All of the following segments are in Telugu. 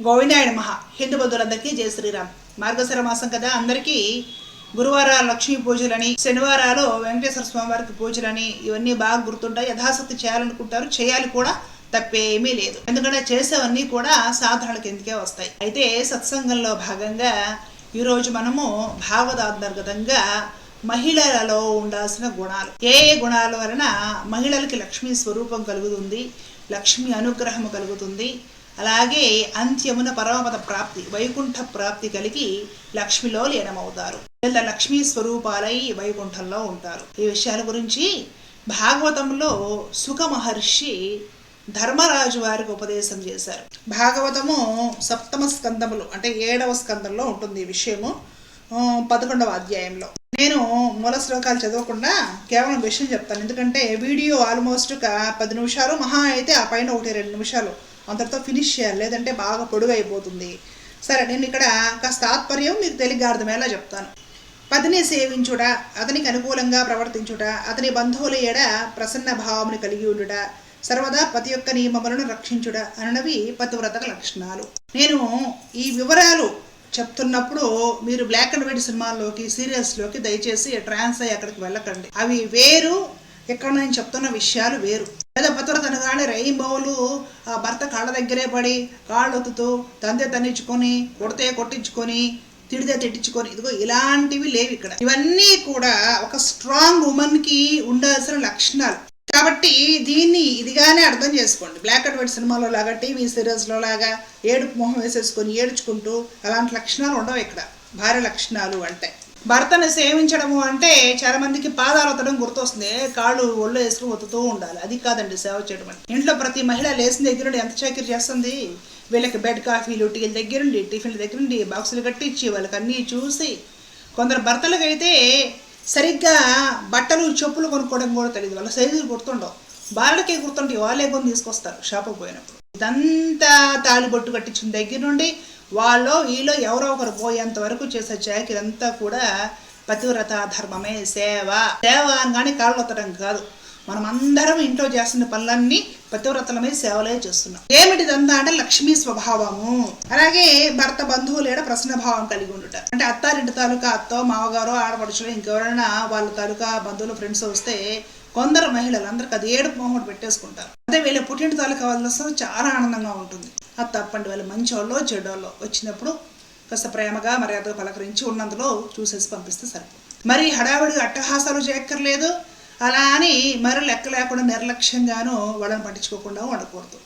గోవిందాయన మహా హిందూ బంధువులందరికీ జయ శ్రీరామ్. మార్గశర మాసం కదా అందరికీ గురువారాలు లక్ష్మీ పూజలని శనివారాలు వెంకటేశ్వర స్వామి వారికి పూజలని ఇవన్నీ బాగా గుర్తుంటాయి. యథాశక్తి చేయాలనుకుంటారు. చేయాలి కూడా తప్పేమీ లేదు. ఎందుకంటే చేసేవన్నీ కూడా సాధారణ కిందకే వస్తాయి. అయితే సత్సంగంలో భాగంగా ఈరోజు మనము భావదాంతర్గతంగా మహిళలలో ఉండాల్సిన గుణాలు. ఏ ఏ గుణాల వలన మహిళలకి లక్ష్మీ స్వరూపం కలుగుతుంది లక్ష్మి అనుగ్రహం కలుగుతుంది అలాగే అంత్యమున పరమపద ప్రాప్తి వైకుంఠ ప్రాప్తి కలిగి లక్ష్మిలో లీనమవుతారు. వీళ్ళ లక్ష్మీ స్వరూపాలై వైకుంఠంలో ఉంటారు. ఈ విషయాల గురించి భాగవతంలో సుఖ మహర్షి ధర్మరాజు వారికి ఉపదేశం చేశారు. భాగవతము సప్తమ స్కందములు అంటే ఏడవ స్కందంలో ఉంటుంది ఈ విషయము. పదకొండవ అధ్యాయంలో. నేను మూల శ్లోకాలు చదవకుండా కేవలం విషయం చెప్తాను. ఎందుకంటే వీడియో ఆల్మోస్ట్ ఒక పది నిమిషాలు మహా అయితే ఆ పైన ఒకటి రెండు నిమిషాలు అంతటితో ఫినిష్ చేయాలి. లేదంటే బాగా పొడుగు అయిపోతుంది సరే నేను ఇక్కడ కాస్త తాత్పర్యం మీకు తెలియగా అర్థమయ్యేలా చెప్తాను. పతిని సేవించుట అతనికి అనుకూలంగా ప్రవర్తించుట అతని బంధువుల ఏడ ప్రసన్న భావముని కలిగి ఉండుట సర్వదా పతి యొక్క నియమములను రక్షించుట అనునవి పతివ్రత లక్షణాలు. నేను ఈ వివరాలు చెప్తున్నప్పుడు మీరు బ్లాక్ అండ్ వైట్ సినిమాల్లోకి సీరియల్స్లోకి దయచేసి ట్రాన్స్ అయ్యి అక్కడికి వెళ్ళకండి. అవి వేరు ఇక్కడ నేను చెప్తున్న విషయాలు వేరు. లేదా పతివ్రత అనగానే రెయిన్బోలు ఆ భర్త కాళ్ళ దగ్గరే పడి కాళ్ళొత్తుతూ తంతే తన్నించుకొని కొడితే కొట్టించుకొని తిడితే తిట్టించుకొని ఇదిగో ఇలాంటివి లేవు ఇక్కడ. ఇవన్నీ కూడా ఒక స్ట్రాంగ్ ఉమెన్కి ఉండాల్సిన లక్షణాలు. కాబట్టి దీన్ని ఇదిగానే అర్థం చేసుకోండి. బ్లాక్ అండ్ వైట్ సినిమాలో లాగా టీవీ సీరియల్స్లో లాగా ఏడుపు మొహం వేసేసుకొని ఏడుచుకుంటూ అలాంటి లక్షణాలు ఉండవు ఇక్కడ. భార్య లక్షణాలు అంటే. భర్తను సేవించడము అంటే చాలా మందికి పాదాలు ఒత్తడం గుర్తొస్తుంది. కాళ్ళు ఒళ్ళు వేసుకుని ఒత్తుతూ ఉండాలి. అది కాదండి సేవ చేయడం అంటే. ఇంట్లో ప్రతి మహిళ లేచిన దగ్గర నుండి ఎంత చాకరీ చేస్తుంది? వీళ్ళకి బెడ్ కాఫీలు టీల దగ్గర నుండి టిఫిన్ల దగ్గర నుండి బాక్సులు కట్టించి వాళ్ళకి అన్నీ చూసి. కొందరు భర్తలకైతే సరిగ్గా బట్టలు చెప్పులు కొనుక్కోవడం కూడా తెలియదు వాళ్ళ సైజులు గుర్తుండవు. వాళ్ళకే గుర్తుంటే వాళ్ళే కొని తీసుకొస్తారు షాపుకి పోయినప్పుడు. ఇదంతా తాలిబొట్టు కట్టించిన దగ్గర నుండి వాళ్ళు వీళ్ళు ఎవరో ఒకరు పోయేంత వరకు చేసే చాకి ఇదంతా కూడా పతివ్రత ధర్మమే సేవ. సేవ అనగానే కాళ్ళు వత్తడం కాదు. మనం అందరం ఇంట్లో చేస్తున్న పనులన్నీ పతివ్రతలమే సేవలే చేస్తున్నాం. ఏమిటిదంతా అంటే లక్ష్మీ స్వభావము. అలాగే భర్త బంధువులు ఏడ ప్రసన్న భావం కలిగి ఉండుట. అంటే అత్తారింటి తాలూకా అత్తో మామగారు ఆడపడుచులు ఇంకెవరైనా వాళ్ళ తాలూకా బంధువులు ఫ్రెండ్స్ వస్తే కొందరు మహిళలు అందరికి అది ఏడుపు మొహం పెట్టేసుకుంటారు. అదే వీళ్ళ పుట్టింటి తాలూకా వాళ్ళ వస్తే చాలా ఆనందంగా ఉంటుంది. అది తప్పండి వాళ్ళు మంచి వాళ్ళు చెడోళ్ళు వచ్చినప్పుడు కాస్త ప్రేమగా మర్యాదగా పలకరించి ఉన్నందులో చూసేసి పంపిస్తే సరిపోతుంది. మరి హడావిడి అట్టహాసాలు చేయక్కర్లేదు. అలా అని మరి లెక్క లేకుండా నిర్లక్ష్యంగాను వాళ్ళని పట్టించుకోకుండా ఉండకూడదు.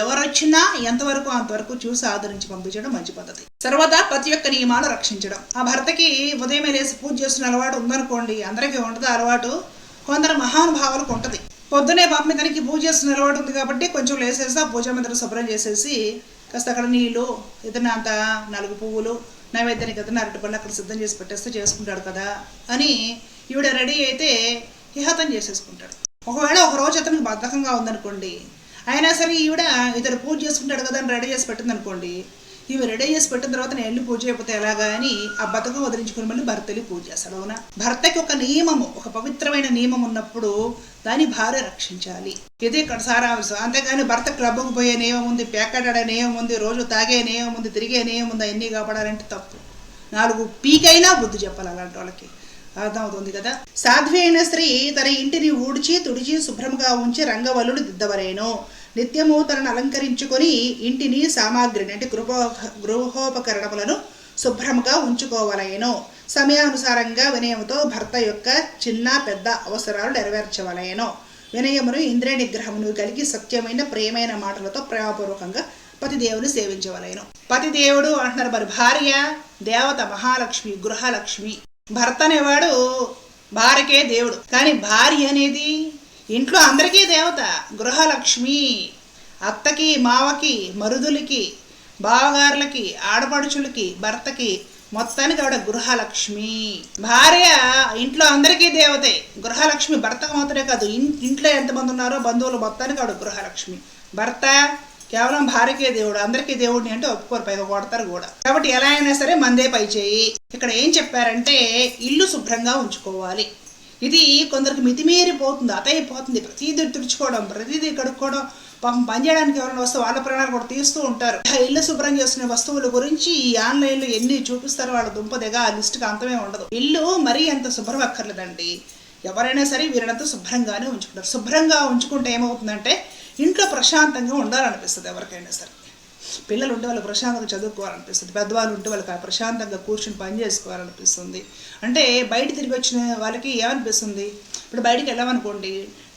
ఎవరొచ్చినా ఎంతవరకు అంతవరకు చూసి ఆదరించి పంపించడం మంచి పద్ధతి. సర్వదా పతి యొక్క నియమాలు రక్షించడం. ఆ భర్తకి ఉదయమే లేసి పూజ చేస్తున్న అలవాటు ఉందనుకోండి అందరికీ ఉండదు అలవాటు. కొందరు మహానుభావులకు ఉంటుంది. పొద్దునే పాపమితనికి పూజ చేస్తున్న అలవాటు ఉంది కాబట్టి కొంచెం లేసేసి ఆ పూజ మందిరం శుభ్రం చేసేసి కాస్త అక్కడ నీళ్ళు ఏదైనా అంత నలుగు పువ్వులు నైవేద్యానికి ఏదైనా అరటిపళ్ళు అక్కడ సిద్ధం చేసి పెట్టేస్తే చేసుకుంటాడు కదా అని ఈవిడ రెడీ అయితే ఇహతం చేసేసుకుంటాడు. ఒకవేళ ఒక రోజు అతనికి బద్ధకంగా ఉందనుకోండి అయినా సరే ఈవిడ ఇతను పూజ చేసుకుంటాడు కదా అని రెడీ చేసి పెట్టిందనుకోండి ఇవి రెడీ చేసి పెట్టిన తర్వాత నేను వెళ్ళి పూజ చేయకపోతే ఎలాగా అని ఆ బతుకం వదిలించుకుని మళ్ళీ భర్త వెళ్ళి పూజ చేస్తాడు అవునా? భర్తకి ఒక నియమము ఒక పవిత్రమైన నియమం ఉన్నప్పుడు దాన్ని భార్య రక్షించాలి. ఇది ఇక్కడ సారాంశం. అంతేగాని భర్త క్లబ్కు పోయే నియమం ఉంది పేకాడే నియమం ఉంది రోజు తాగే నియమం ఉంది తిరిగే నియమం ఉంది అన్నీ కాపాడాలంటే తప్పు. నాలుగు పీకైనా బుద్ధి చెప్పాలి అలాంటి వాళ్ళకి. అర్థమవుతుంది కదా? సాధ్వి అయిన స్త్రీ తన ఇంటిని ఊడ్చి తుడిచి శుభ్రంగా ఉంచి రంగవల్లుడు దిద్దవరేను. నిత్యము తనను అలంకరించుకొని ఇంటిని సామాగ్రిని అంటే గృహో గృహోపకరణములను శుభ్రంగా ఉంచుకోవలేను. సమయానుసారంగా వినయముతో భర్త యొక్క చిన్న పెద్ద అవసరాలు నెరవేర్చవలయను వినయమును ఇంద్రియ నిగ్రహమును కలిగి సత్యమైన ప్రియమైన మాటలతో ప్రేమపూర్వకంగా పతిదేవుని సేవించవలయను పతిదేవుడు అంటున్నారు మరి భార్య దేవత మహాలక్ష్మి గృహలక్ష్మి భర్త అనేవాడు భార్యకే దేవుడు. కానీ భార్య అనేది ఇంట్లో అందరికీ దేవత గృహలక్ష్మి అత్తకి మావకి మరుదులకి బావగారులకి ఆడపడుచులకి భర్తకి మొత్తానికి ఆవిడ గృహలక్ష్మి. భార్య ఇంట్లో అందరికీ దేవతే గృహలక్ష్మి భర్తకు మాత్రమే కాదు ఇంట్లో ఎంతమంది ఉన్నారో బంధువులు మొత్తానికి ఆవిడ గృహలక్ష్మి. భర్త కేవలం భార్యకే దేవుడు అందరికీ దేవుడిని అంటే ఒప్పుకోరు పైగా కొడతారు కూడా. కాబట్టి ఎలా అయినా సరే మందే పై చేయి. ఇక్కడ ఏం చెప్పారంటే ఇల్లు శుభ్రంగా ఉంచుకోవాలి. ఇది కొందరికి మితిమీరిపోతుంది అతయిపోతుంది ప్రతిదీ తుడుచుకోవడం ప్రతిదీ కడుక్కోవడం పాపం పనిచేయడానికి ఎవరైనా వస్తే వాళ్ళ ప్రాణాలు కూడా తీస్తూ ఉంటారు. ఇల్లు శుభ్రం చేసుకునే వస్తువుల గురించి ఈ ఆన్లైన్లో ఎన్ని చూపిస్తారో వాళ్ళ దుంపదగా ఆ లిస్టుకి అంతమే ఉండదు. ఇల్లు మరీ అంత శుభ్రం అక్కర్లేదండి ఎవరైనా సరే వీళ్ళంతా శుభ్రంగానే ఉంచుకుంటారు. శుభ్రంగా ఉంచుకుంటే ఏమవుతుందంటే ఇంట్లో ప్రశాంతంగా ఉండాలనిపిస్తుంది ఎవరికైనా సరే. పిల్లలు ఉంటే వాళ్ళు ప్రశాంతంగా చదువుకోవాలనిపిస్తుంది. పెద్దవాళ్ళు ఉంటే వాళ్ళకి ప్రశాంతంగా కూర్చుని పని చేసుకోవాలనిపిస్తుంది. అంటే బయట తిరిగి వచ్చిన వాళ్ళకి ఏమనిపిస్తుంది? ఇప్పుడు బయటికి వెళ్ళామనుకోండి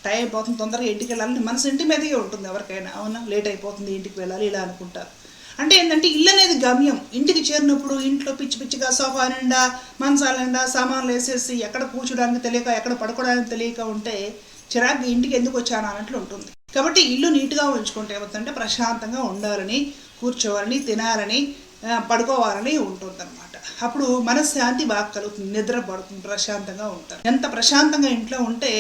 టైం అయిపోతుంది తొందరగా ఇంటికి వెళ్ళాలని మనసు ఇంటి మీదే ఉంటుంది ఎవరికైనా. అవునా? లేట్ అయిపోతుంది ఇంటికి వెళ్ళాలి ఇలా అనుకుంటారు. అంటే ఏంటంటే ఇల్లు అనేది గమ్యం. ఇంటికి చేరినప్పుడు ఇంట్లో పిచ్చి పిచ్చిగా సోఫా నిండా మంచాల నిండా సామాన్లు వేసేసి ఎక్కడ కూర్చోడానికి తెలియక ఎక్కడ పడుకోవడానికి తెలియక ఉంటే చిరాకు ఇంటికి ఎందుకు వచ్చాను అన్నట్లు ఉంటుంది. కాబట్టి ఇల్లు నీట్గా ఉంచుకుంటే ఏమవుతుందంటే ప్రశాంతంగా ఉండాలని కూర్చోవాలని తినాలని పడుకోవాలని ఉంటుందన్నమాట. అప్పుడు మనశ్శాంతి బాగా కలుగుతుంది నిద్ర పడుతుంది ప్రశాంతంగా ఉంటారు. ఎంత ప్రశాంతంగా ఇంట్లో ఉంటే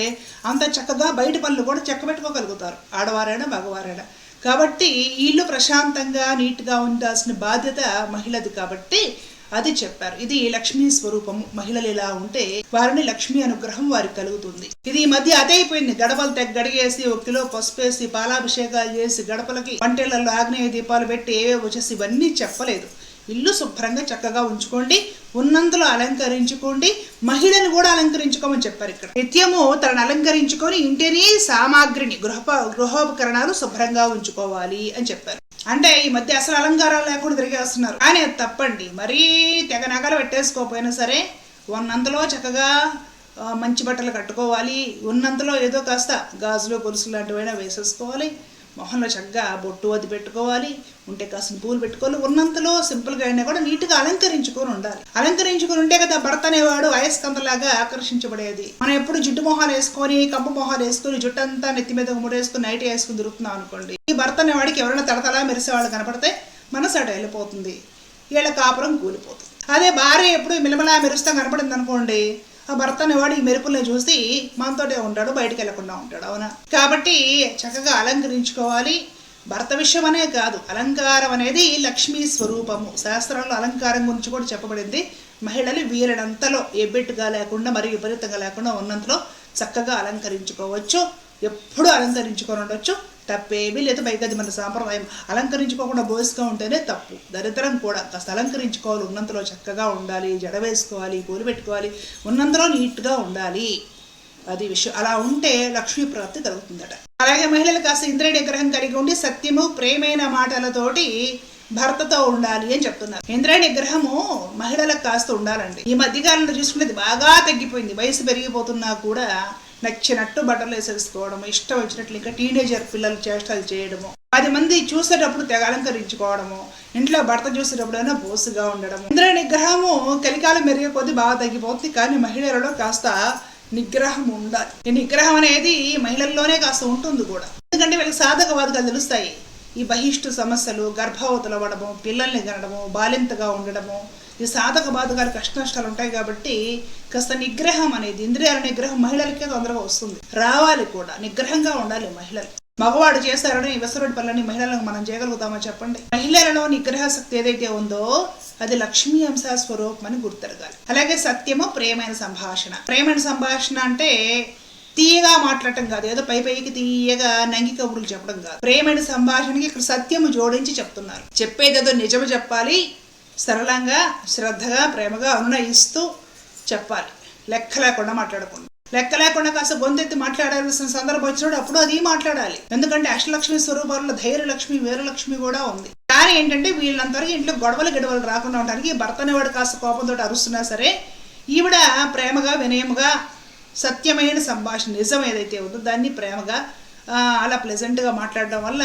అంత చక్కగా బయట పనులు కూడా చెక్క పెట్టుకోగలుగుతారు. ఆడవారైనా మగవారైనా. కాబట్టి ఇల్లు ప్రశాంతంగా నీట్గా ఉండాల్సిన బాధ్యత మహిళది కాబట్టి అది చెప్పారు. ఇది లక్ష్మీ స్వరూపము. మహిళలు ఇలా ఉంటే వారిని లక్ష్మీ అనుగ్రహం వారికి కలుగుతుంది. ఇది ఈ మధ్య అదే అయిపోయింది గడపలు తెగ గడిగేసి ఒక కిలో పసుపు వేసి పాలాభిషేకాలు చేసి గడపలకి వంటలలో ఆగ్నేయ దీపాలు పెట్టి ఏవే వచ్చేసి ఇవన్నీ చెప్పలేదు. ఇల్లు శుభ్రంగా చక్కగా ఉంచుకోండి. ఉన్నంతలో అలంకరించుకోండి. మహిళను కూడా అలంకరించుకోమని చెప్పారు ఇక్కడ. నిత్యము తనను అలంకరించుకొని ఇంటిని సామాగ్రిని గృహ గృహోపకరణాలు శుభ్రంగా ఉంచుకోవాలి అని చెప్పారు. అంటే ఈ మధ్య అసలు అలంకారాలు లేకుండా తిరిగేస్తున్నారు కానీ అది తప్పండి. మరీ తెగ నగలు పెట్టేసుకోకపోయినా సరే ఉన్నంతలో చక్కగా మంచి బట్టలు కట్టుకోవాలి. ఉన్నంతలో ఏదో కాస్త గాజులు గొలుసులు లాంటివైనా వేసేసుకోవాలి. మొహంలో చక్కగా బొట్టు అది పెట్టుకోవాలి ఉంటే కాసిన పూలు పెట్టుకోవాలి. ఉన్నంతలో సింపుల్గా అయినా కూడా నీట్గా అలంకరించుకొని ఉండాలి. అలంకరించుకొని ఉంటే కదా భర్త అనేవాడు అయస్కంతలాగా ఆకర్షించబడేది. మనం ఎప్పుడు జిడ్డు మొహాలు వేసుకొని కంపు మొహాలు వేసుకొని జుట్టు అంతా నెత్తి మీద ముడేసుకుని నైట్ వేసుకుని తిరుగుతున్నాం అనుకోండి. ఈ భర్త అనేవాడికి ఎవరైనా తడతలా మెరిసేవాళ్ళు కనపడితే మనసు అటు వెళ్ళిపోతుంది. వీళ్ళ కాపురం కూలిపోతుంది. అదే భార్య ఎప్పుడు మిలమలా మెరుస్తా కనపడింది అనుకోండి ఆ భర్త అనేవాడు ఈ మెరుపుల్ని చూసి మనతోటే ఉంటాడు బయటికి వెళ్ళకుండా ఉంటాడు అవునా? కాబట్టి చక్కగా అలంకరించుకోవాలి. భర్త విషయం అనే కాదు అలంకారం అనేది లక్ష్మీ స్వరూపము. శాస్త్రంలో అలంకారం గురించి కూడా చెప్పబడింది. మహిళలు వీరినంతలో ఎబ్బెట్టుగా లేకుండా మరి విపరీతంగా లేకుండా ఉన్నంతలో చక్కగా అలంకరించుకోవచ్చు. ఎప్పుడు అలంకరించుకొని ఉండొచ్చు. తప్పేమీ లేదు. పైగా అది మన సాంప్రదాయం. అలంకరించుకోకుండా బోసుగా ఉంటేనే తప్పు. దరిద్రం కూడా. కాస్త అలంకరించుకోవాలి. ఉన్నంతలో చక్కగా ఉండాలి. జడ వేసుకోవాలి. పూలు పెట్టుకోవాలి. ఉన్నంతలో నీట్గా ఉండాలి. అది విషయం. అలా ఉంటే లక్ష్మీ ప్రాప్తి కలుగుతుందట. అలాగే మహిళలు కాస్త ఇంద్రుడి నిగ్రహం కలిగి ఉండి సత్యము ప్రేమైన మాటలతోటి భర్తతో ఉండాలి అని చెప్తున్నారు. ఇంద్రియ నిగ్రహము మహిళలకు కాస్త ఉండాలండి. ఈ మధ్యకాలంలో చూసుకునేది బాగా తగ్గిపోయింది. వయసు పెరిగిపోతున్నా కూడా నచ్చినట్టు బట్టలు వేసేసుకోవడం ఇష్టం వచ్చినట్లు ఇంకా టీనేజర్ పిల్లలు చేష్టలు చేయడము పది మంది చూసేటప్పుడు తెగ అలంకరించుకోవడము ఇంట్లో భర్త చూసేటప్పుడైనా బోసుగా ఉండడం ఇంద్ర నిగ్రహము కలికాలం మెరిగే కొద్దీ బాగా తగ్గిపోతుంది కానీ మహిళలలో కాస్త నిగ్రహం ఉండాలి. ఈ నిగ్రహం అనేది మహిళల్లోనే కాస్త ఉంటుంది కూడా. ఎందుకంటే వీళ్ళకి సాధకవాదుగా తెలుస్తాయి. ఈ బహిష్టు సమస్యలు గర్భవతులు అవ్వడము పిల్లల్ని కనడము బాలింతగా ఉండడము ఈ సాధక బాధకాలు కష్ట నష్టాలు ఉంటాయి కాబట్టి కాస్త నిగ్రహం అనేది ఇంద్రియాల నిగ్రహం మహిళలకే తొందరగా వస్తుంది. రావాలి కూడా నిగ్రహంగా ఉండాలి మహిళలు. మగవాడు చేస్తారని వెసరుడి పనులని మహిళలకు మనం చేయగలుగుతామో చెప్పండి? మహిళలలో నిగ్రహ శక్తి ఏదైతే ఉందో అది లక్ష్మీ అంశ స్వరూపం అని గుర్తెరగాలి. అలాగే సత్యము ప్రేమైన సంభాషణ. ప్రేమైన సంభాషణ అంటే తీయగా మాట్లాడటం కాదు ఏదో పై పైకి తీయగా నంగి కబుర్లు చెప్పడం కాదు. ప్రేమైన సంభాషణకి ఇక్కడ సత్యము జోడించి చెప్తున్నారు. చెప్పేదేదో నిజము చెప్పాలి సరళంగా శ్రద్ధగా ప్రేమగా అనునయిస్తూ చెప్పాలి. లెక్క లేకుండా మాట్లాడకుండా లెక్క లేకుండా కాస్త గొంతెత్తి మాట్లాడాల్సిన సందర్భం వచ్చినప్పుడు అప్పుడు అది మాట్లాడాలి. ఎందుకంటే అష్టలక్ష్మి స్వరూపాలలో ధైర్యలక్ష్మి వీరలక్ష్మి కూడా ఉంది. కానీ ఏంటంటే వీళ్ళంతవరకు ఇంట్లో గొడవలు గడవలు రాకుండా ఉండడానికి భర్త అనేవాడు కాస్త కోపంతో అరుస్తున్నా సరే ఈవిడ ప్రేమగా వినయముగా సత్యమైన సంభాషణ నిజం ఏదైతే ఉందో దాన్ని ప్రేమగా అలా ప్లెజెంట్గా మాట్లాడడం వల్ల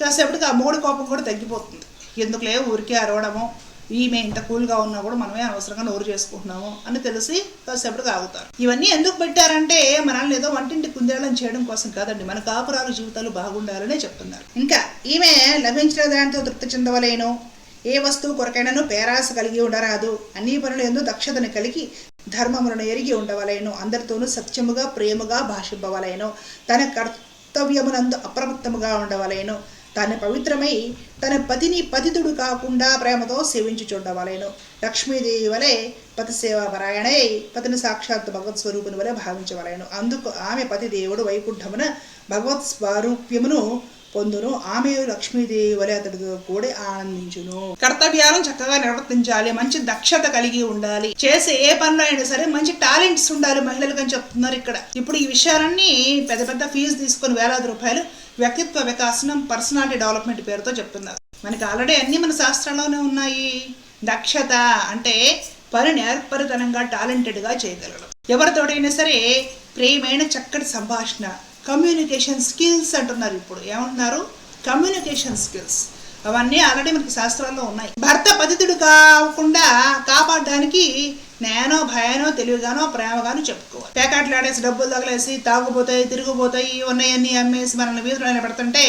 కాసేపటికి ఆ మూడు కోపం కూడా తగ్గిపోతుంది. ఎందుకులే ఊరికే అరవడము ఈమె ఇంత కూల్గా ఉన్నా కూడా మనమే అనవసరంగా నోరు చేసుకుంటున్నాము అని తెలిసి కాసేపటికి ఆగుతారు. ఇవన్నీ ఎందుకు పెట్టారంటే మనల్ని ఏదో వంటింటి కుందేళ్ళని చేయడం కోసం కాదండి. మన కాపురాలు జీవితాలు బాగుండాలనే చెప్తున్నారు. ఇంకా ఈమె లభించిన దానితో తృప్తి చెందవలేను. ఏ వస్తువు కొరకైనాను పేరాస కలిగి ఉండరాదు. అన్ని పనులు ఎందు దక్షతను కలిగి ధర్మములను ఎరిగి ఉండవలేను. అందరితోనూ సత్యముగా ప్రేమగా భాషింపవలేను. తన కర్తవ్యమునందు అప్రమత్తముగా ఉండవలేను. తాను పవిత్రమై తన పతిని పతితుడు కాకుండా ప్రేమతో సేవించి చూడవలేను. లక్ష్మీదేవి వలె పతి సేవా పరాయణై పతిని సాక్షాత్ భగవత్ స్వరూపుని వలె భావించవలేను. అందుకు ఆమె పతి దేవుడు వైకుంఠమున భగవత్ స్వరూప్యమును పొందును. ఆమె లక్ష్మీదేవి వలె అతడితో కూడా ఆనందించును. కర్తవ్యాలను చక్కగా నిర్వర్తించాలి. మంచి దక్షత కలిగి ఉండాలి. చేసే ఏ పనులు అయినా సరే మంచి టాలెంట్స్ ఉండాలి. మహిళలకు అని చెప్తున్నారు ఇక్కడ. ఇప్పుడు ఈ విషయాలన్నీ పెద్ద పెద్ద ఫీజు తీసుకొని వేలాది రూపాయలు వ్యక్తిత్వ వికాసనం పర్సనాలిటీ డెవలప్మెంట్ పేరుతో చెప్తున్నారు. మనకి ఆల్రెడీ అన్ని మన శాస్త్రంలోనే ఉన్నాయి. దక్షత అంటే పనిని నేర్పరితనంగా టాలెంటెడ్గా చేయగలడం. ఎవరితోటైనా సరే ప్రేమైన చక్కటి సంభాషణ కమ్యూనికేషన్ స్కిల్స్ అంటున్నారు ఇప్పుడు. ఏమంటున్నారు? కమ్యూనికేషన్ స్కిల్స్ అవన్నీ ఆల్రెడీ మనకి శాస్త్రాల్లో ఉన్నాయి. భర్త పతితుడు కాకుండా కాపాడడానికి నేనో భయానో తెలివిగానో ప్రేమగానో చెప్పుకోవాలి. పేకాట్లాడేసి డబ్బులు తగలేసి తాగుపోతాయి తిరిగిపోతాయి ఉన్నాయన్నీ అమ్మేసి మనల్ని వీధులు పెడుతుంటే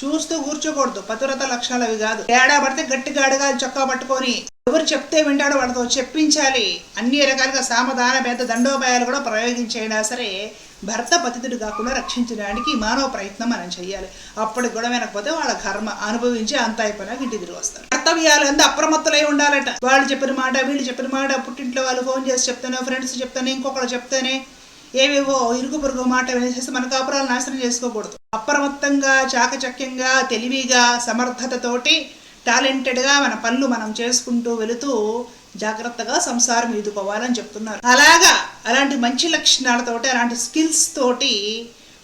చూస్తూ కూర్చోకూడదు. పతివ్రత లక్షణాలు అవి కాదు. తేడా పడితే గట్టిగా అడగాలి చొక్కా పట్టుకొని. ఎవరు చెప్తే వింటాడో వాళ్ళతో చెప్పించాలి. అన్ని రకాలుగా సామధాన పెద్ద దండోపాయాలు కూడా ప్రయోగించైనా సరే భర్త పతితుడు కాకుండా రక్షించడానికి మానవ ప్రయత్నం మనం చేయాలి అప్పటికి కూడా వినకపోతే వాళ్ళ కర్మ అనుభవించి అంత అయిపోయినాక ఇంటి తిరిగి వస్తారు. కర్తవ్యాలు అంతా అప్రమత్తులై ఉండాలట. వాళ్ళు చెప్పిన మాట వీళ్ళు చెప్పిన మాట పుట్టింట్లో వాళ్ళు ఫోన్ చేసి చెప్తాను ఫ్రెండ్స్ చెప్తాను ఇంకొకరు చెప్తానే ఏవేవో ఇరుగు పొరుగు మాట వేసేసి మన కాపురాలు నాశనం చేసుకోకూడదు. అప్రమత్తంగా చాకచక్యంగా తెలివిగా సమర్థతతోటి టాలెంటెడ్గా మన పనులు మనం చేసుకుంటూ వెళుతూ జాగ్రత్తగా సంసారం ఈదుకోవాలని చెప్తున్నారు. అలాగా అలాంటి మంచి లక్షణాలతోటి అలాంటి స్కిల్స్ తోటి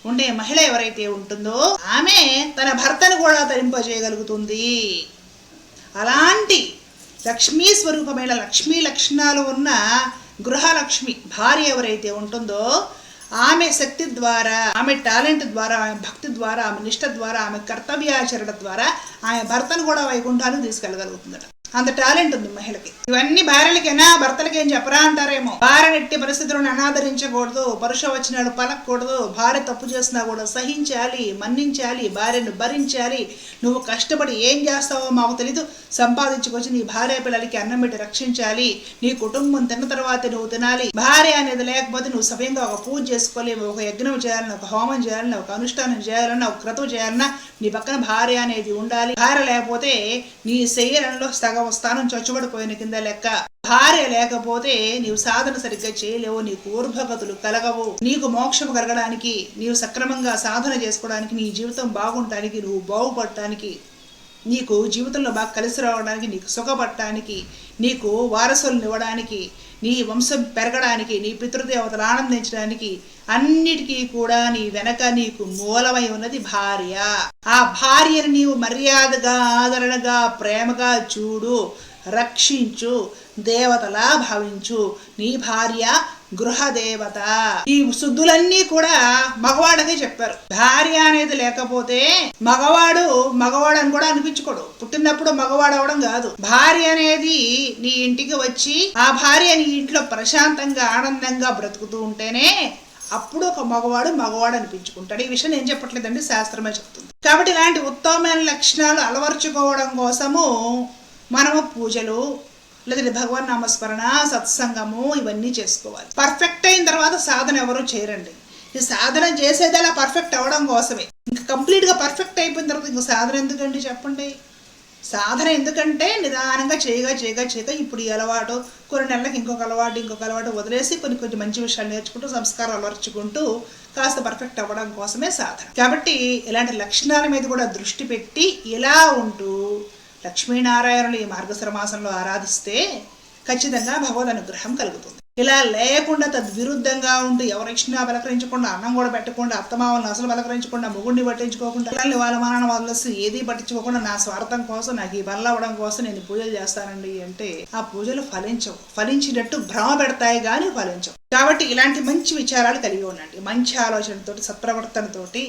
ఉండే మహిళ ఎవరైతే ఉంటుందో ఆమె తన భర్తను కూడా తరింపజేయగలుగుతుంది అలాంటి లక్ష్మీ స్వరూపమైన లక్ష్మీ లక్షణాలు ఉన్న గృహలక్ష్మి భార్య ఎవరైతే ఉంటుందో ఆమె శక్తి ద్వారా ఆమె టాలెంట్ ద్వారా ఆమె భక్తి ద్వారా ఆమె నిష్ట ద్వారా ఆమె కర్తవ్యాచరణ ద్వారా ఆమె భర్తను కూడా వైకుంఠానికి తీసుకెళ్ళగలుగుతుందట. అంత టాలెంట్ ఉంది మహిళకి. ఇవన్నీ భార్యలకేనా భర్తలకి ఏం చెప్పరా అంటారేమో. భార్య నెట్టి పరిస్థితులను అనాదరించకూడదు పరుష వచ్చినాడు పలకూడదు భార్య తప్పు చేసినా కూడా సహించాలి మన్నించాలి భార్యను భరించాలి. నువ్వు కష్టపడి ఏం చేస్తావో మాకు తెలీదు. సంపాదించుకొచ్చి నీ భార్య పిల్లలకి అన్నం పెట్టి రక్షించాలి. నీ కుటుంబం తిన్న తర్వాత నువ్వు తినాలి. భార్య అనేది లేకపోతే నువ్వు సమయంగా ఒక పూజ చేసుకోలేవు ఒక యజ్ఞం చేయాలన్నా ఒక హోమం చేయాలన్నా ఒక అనుష్ఠానం చేయాలన్నా ఒక క్రతువు చేయాలన్నా నీ పక్కన భార్య అనేది ఉండాలి. భార్య లేకపోతే నీ శరీరంలో సగం స్థానం చచ్చుబడిపోయిన కింద లెక్క. భార్య లేకపోతే నీవు సాధన సరిగ్గా చేయలేవు నీకు ఊర్భగతులు కలగవు. నీకు మోక్షం కలగడానికి నీవు సక్రమంగా సాధన చేసుకోవడానికి నీ జీవితం బాగుండటానికి నువ్వు బాగుపడటానికి నీకు జీవితంలో బాగా కలిసి రావడానికి నీకు సుఖపడటానికి నీకు వారసులను ఇవ్వడానికి నీ వంశం పెరగడానికి నీ పితృదేవతలు ఆనందించడానికి అన్నిటికీ కూడా నీ వెనక నీకు మూలమై ఉన్నది భార్య. ఆ భార్యను నీవు మర్యాదగా ఆదరణగా ప్రేమగా చూడు రక్షించు దేవతలా భావించు. నీ భార్య గృహదేవత. ఈ శుద్ధులన్నీ కూడా మగవాడనే చెప్పారు. భార్య అనేది లేకపోతే మగవాడు మగవాడు అని కూడా అనిపించుకోడు. పుట్టినప్పుడు మగవాడు అవడం కాదు. భార్య అనేది నీ ఇంటికి వచ్చి ఆ భార్య నీ ఇంట్లో ప్రశాంతంగా ఆనందంగా బ్రతుకుతూ ఉంటేనే అప్పుడు ఒక మగవాడు మగవాడు అనిపించుకుంటాడు ఈ విషయం నేను చెప్పట్లేదండి శాస్త్రమే చెప్తుంది. కాబట్టి ఇలాంటి ఉత్తమమైన లక్షణాలు అలవర్చుకోవడం కోసము మనము పూజలు లేదంటే భగవాన్ నామస్మరణ సత్సంగము ఇవన్నీ చేసుకోవాలి. పర్ఫెక్ట్ అయిన తర్వాత సాధన ఎవరు చేయరండి. ఈ సాధన చేసేది అలా పర్ఫెక్ట్ అవ్వడం కోసమే. ఇంకా కంప్లీట్గా పర్ఫెక్ట్ అయిపోయిన తర్వాత ఇంకా సాధన ఎందుకండి చెప్పండి? సాధన ఎందుకంటే నిదానంగా చేయగా చేయగా చేయగా ఇప్పుడు ఈ అలవాటు కొన్ని నెలలకు ఇంకొక అలవాటు ఇంకొక అలవాటు వదిలేసి కొన్ని కొన్ని మంచి విషయాలు నేర్చుకుంటూ సంస్కారాలు అలవర్చుకుంటూ కాస్త పర్ఫెక్ట్ అవ్వడం కోసమే సాధన. కాబట్టి ఇలాంటి లక్షణాల మీద కూడా దృష్టి పెట్టి ఇలా ఉంటూ లక్ష్మీనారాయణులు ఈ మార్గశ్రమాసంలో ఆరాధిస్తే ఖచ్చితంగా భగవద్ అనుగ్రహం కలుగుతుంది. ఇలా లేకుండా తద్విరుద్ధంగా ఉంటూ ఎవరిచ్చినా పలకరించకుండా అన్నం కూడా పెట్టకుండా అత్తమావలను అసలు పలకరించకుండా మొగుడిని పట్టించుకోకుండా పిల్లల్ని వాళ్ళ మానాన్ని వదిలేసి ఏది పట్టించుకోకుండా నా స్వార్థం కోసం నాకు ఈ పనులు అవ్వడం కోసం నేను పూజలు చేస్తానండి అంటే ఆ పూజలు ఫలించవు. ఫలించినట్టు భ్రమ పెడతాయి కానీ ఫలించవు. కాబట్టి ఇలాంటి మంచి విచారాలు కలిగి ఉండండి. మంచి ఆలోచనతోటి సత్ప్రవర్తనతోటి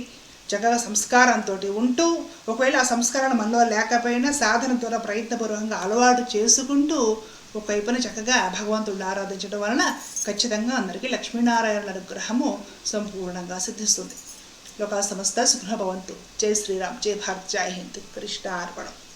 చక్కగా సంస్కారంతో ఉంటూ ఒకవేళ ఆ సంస్కారాన్ని మనలో లేకపోయినా సాధన ద్వారా ప్రయత్నపూర్వకంగా అలవాటు చేసుకుంటూ ఒకవైపున చక్కగా భగవంతుడు ఆరాధించడం వలన ఖచ్చితంగా అందరికీ లక్ష్మీనారాయణ అనుగ్రహము సంపూర్ణంగా సిద్ధిస్తుంది. లోకా సమస్త సుఖభవంతు జై శ్రీరామ్. జై భారత్. జై హింద్. కృష్ణ అర్పణం